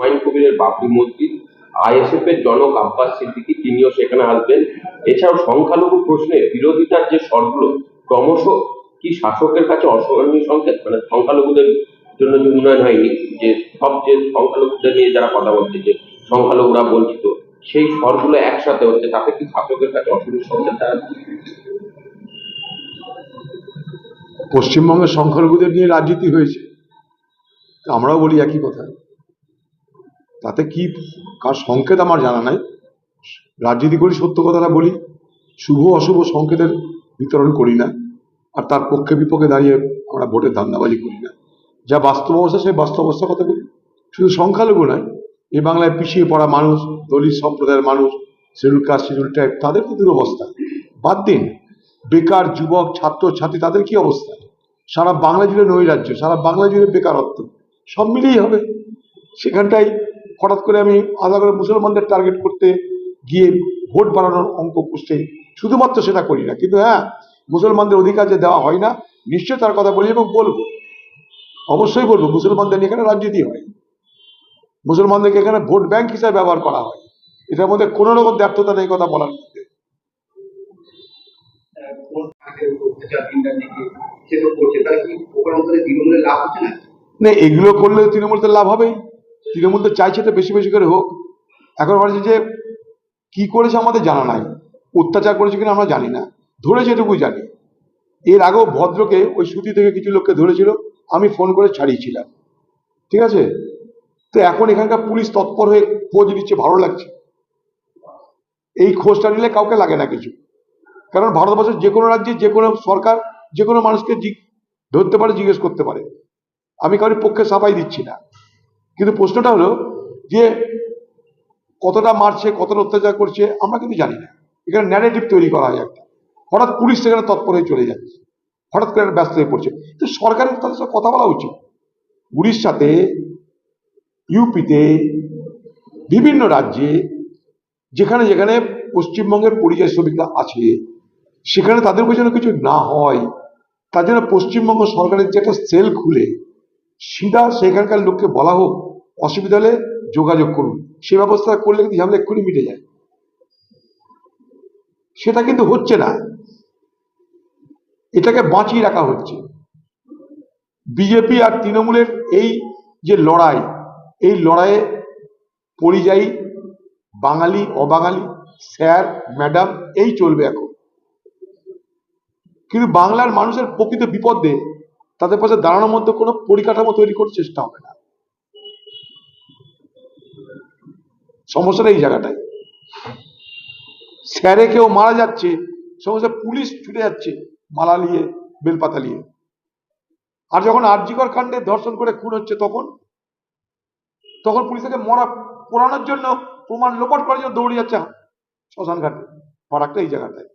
হুমায়ুন কবিরের বাবরি মসজিদ আইএসএফ এর জনক আব্বাস সিদ্দিকী, তিনিও সেখানে আসবেন। এছাড়াও সংখ্যালঘু প্রশ্নে বিরোধিতার যে স্বরগুলো ক্রমশ কি শাসকের কাছে অসহনীয় সংকেত? মানে সংখ্যালঘুদের জন্য যে উন্নয়ন হয়নি, যে সব যে সংখ্যালঘুদের নিয়ে যারা কথা বলছে, যে সংখ্যালঘুরা বঞ্চিত, সেই স্বরগুলো একসাথে হচ্ছে, তাতে কি শাসকের কাছে অসহনীয় সংকেত দাঁড়াচ্ছে পশ্চিমবঙ্গের সংখ্যালঘুদের নিয়ে রাজনীতি হয়েছে আমরাও বলি একই কথা। তাতে কি কার সংকেত আমার জানা নাই? রাজনীতি করি সত্য কথাটা বলি, শুভ অশুভ সংকেতের বিতরণ করি না, আর তার পক্ষে বিপক্ষে দাঁড়িয়ে আমরা ভোটের ধান্দাবাজি করি না। যা বাস্তব অবস্থা, সেই বাস্তব অবস্থার কথা বলি। শুধু সংখ্যালঘু নয় এই বাংলায় পিছিয়ে পড়া মানুষ, দলিত সম্প্রদায়ের মানুষ শিডিউল কাস্ট শিডিউল টাইপ তাদের কি দুরবস্থা। বাদ দিন, বেকার যুবক, ছাত্র, ছাত্রী, তাদের কি অবস্থা? সারা বাংলা জুড়ে নৈরাজ্য, সারা বাংলা জুড়ে বেকারত্ব, সব মিলিয়েই হবে। সেখানটাই হঠাৎ করে আমি আলাদা করে মুসলমানদের টার্গেট করতে গিয়ে ভোট বাড়ানোর অঙ্ক পুষতে শুধুমাত্র সেটা করি না। কিন্তু হ্যাঁ মুসলমানদের অধিকার যে দেওয়া হয় না নিশ্চয় তার কথা বলি এবং বলব। অবশ্যই বলব মুসলমানদের এখানে রাজনীতি হয়। মুসলমানদেরকে এখানে ভোট ব্যাংক হিসাবে ব্যবহার করা হয়। এটার মধ্যে কোনো রকম ব্যর্থতা নেই কথা বলার মধ্যে। করছে তৃণমূলের না? এগুলো করলে তৃণমূল তো লাভ হবেই। তৃণমূল তো চাইছে তো বেশি বেশি করে হোক। এখন বলছে যে, কি করেছে আমাদের জানা নাই। অত্যাচার করেছে কিনা আমরা জানি না। ধরেছে এটুকুই জানি। এর আগেও ভদ্রকে, ওই সুতি থেকে কিছু লোককে ধরেছিল। আমি ফোন করে ছাড়িয়েছিলাম। ঠিক আছে? তো এখন এখানকার পুলিশ তৎপর হয়ে খোঁজ নিচ্ছে, ভালো লাগছে। এই খোঁজটা নিলে কাউকে লাগে না কিছু। কারণ ভারতবর্ষের যে কোনো রাজ্যে, যে কোনো সরকার, যে কোনো মানুষকে ধরতে পারে, জিজ্ঞেস করতে পারে। আমি কারোর পক্ষে সাফাই দিচ্ছি না। কিন্তু প্রশ্নটা হলো যে কতটা মারছে, কতটা অত্যাচার করছে, আমরা কিন্তু জানি না। এখানে ন্যারেটিভ তৈরি করা হয় একটা। হঠাৎ পুলিশ সেখানে তৎপর হয়ে চলে যাচ্ছে। হঠাৎ করে ব্যস্ত হয়ে পড়ছে। তো সরকারের তাদের সাথে কথা বলা উচিত। উড়িষ্যাতে ইউপিতে বিভিন্ন রাজ্যে যেখানে যেখানে পশ্চিমবঙ্গের পরিযায়ী শ্রমিকরা আছে, সেখানে তাদের উপর যেন কিছু না হয়, তার জন্য পশ্চিমবঙ্গ সরকারের যে একটা সেল খুলে সিধা সেখানকার লোককে বলা হোক অসুবিধা হলে যোগাযোগ করুন। সে ব্যবস্থা করলে কিন্তু ঝামেলা এক্ষুনি মিটে যায়। সেটা কিন্তু হচ্ছে না। এটাকে বাঁচিয়ে রাখা হচ্ছে। বিজেপি আর তৃণমূলের এই যে লড়াই, এই লড়াইয়ে পরিযায়ী বাঙালি, অবাঙালি, স্যার, ম্যাডাম, এই চলবে এখন। কিন্তু বাংলার মানুষের প্রকৃত বিপদে তাদের পাশে দাঁড়ানোর মধ্যে কোনো পরিকাঠামো তৈরি করার চেষ্টা হবে না। সমস্যাটা এই জায়গাটায়। স্যারে কেউ মারা যাচ্ছে সমস্যা পুলিশ ছুটে যাচ্ছে মালা নিয়ে, বেলপাতা নিয়ে। আর যখন আরজিকর কাণ্ডে ধর্ষণ করে খুন হচ্ছে তখন তখন পুলিশকে মরা পোড়ানোর জন্য প্রমাণ লোপাট করার জন্য দৌড়ে যাচ্ছে শ্মশান ঘাটে ফারাকটা এই জায়গাটায়।